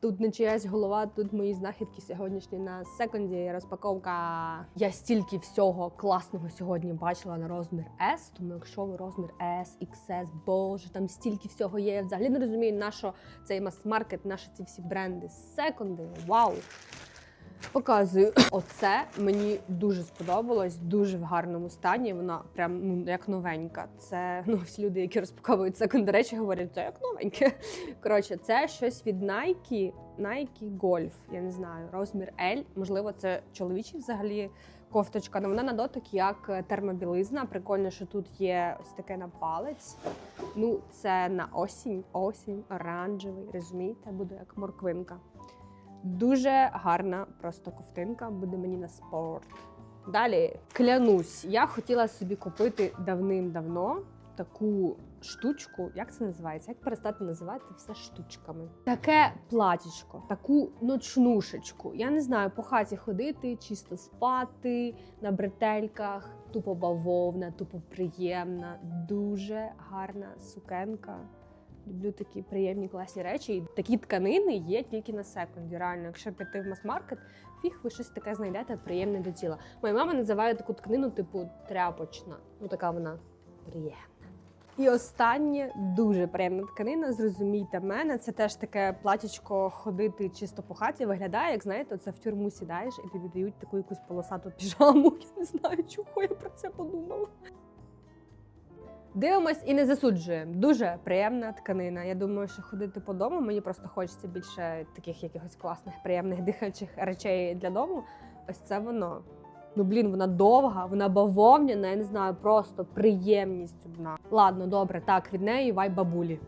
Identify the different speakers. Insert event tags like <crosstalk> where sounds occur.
Speaker 1: Тут не чиясь голова, тут мої знахідки сьогоднішні на секунді. Розпаковка. Я стільки всього класного сьогодні бачила на розмір S, тому якщо ви розмір S, XS, боже, там стільки всього є. Я взагалі не розумію, на що цей мас-маркет, наші ці всі бренди. Секунди, вау! Показую. <clears throat> Оце мені дуже сподобалось, дуже в гарному стані. Вона прям ну як новенька. Це <laughs> ну всі люди, які розпаковують секунд речі, говорять, це як новеньке. <laughs> Коротше, це щось від Nike, Nike Golf. Я не знаю, розмір L. Можливо, це чоловічий взагалі кофточка. але вона на дотик як термобілизна. Прикольно, що тут є ось таке на палець. Ну, це на осінь, осінь, оранжевий. Розумієте, буде як морквинка. Дуже гарна просто ковтинка, буде мені на спорт. Далі клянусь, я хотіла собі купити давним-давно таку штучку. Як це називається? Як перестати називати все штучками? Таке платічко, таку ночнушечку. Я не знаю, по хаті ходити, чисто спати на бретельках, тупо бавовна, тупо приємна, дуже гарна сукенка. Люблю такі приємні класні речі. І такі тканини є тільки на секунді. Реально, якщо піти в мас-маркет, фіг ви щось таке знайдете приємне до тіла. Моя мама називає таку тканину, типу тряпочна. Ну така вона приємна. І останнє дуже приємна тканина. Зрозумійте мене, це теж таке платічко ходити чисто по хаті. Виглядає, як знаєте, це в тюрму сідаєш і тобі дають таку якусь полосату піжаму. <laughs> Я не знаю, чого я про це подумала. Дивимось і не засуджуємо. Дуже приємна тканина. Я думаю, що ходити по дому мені просто хочеться більше таких якихось класних, приємних дихаючих речей для дому. Ось це воно. Ну блін, вона довга, вона бавовняна, я не знаю, просто приємність одна. Ладно, добре, так від неї вай бабулі.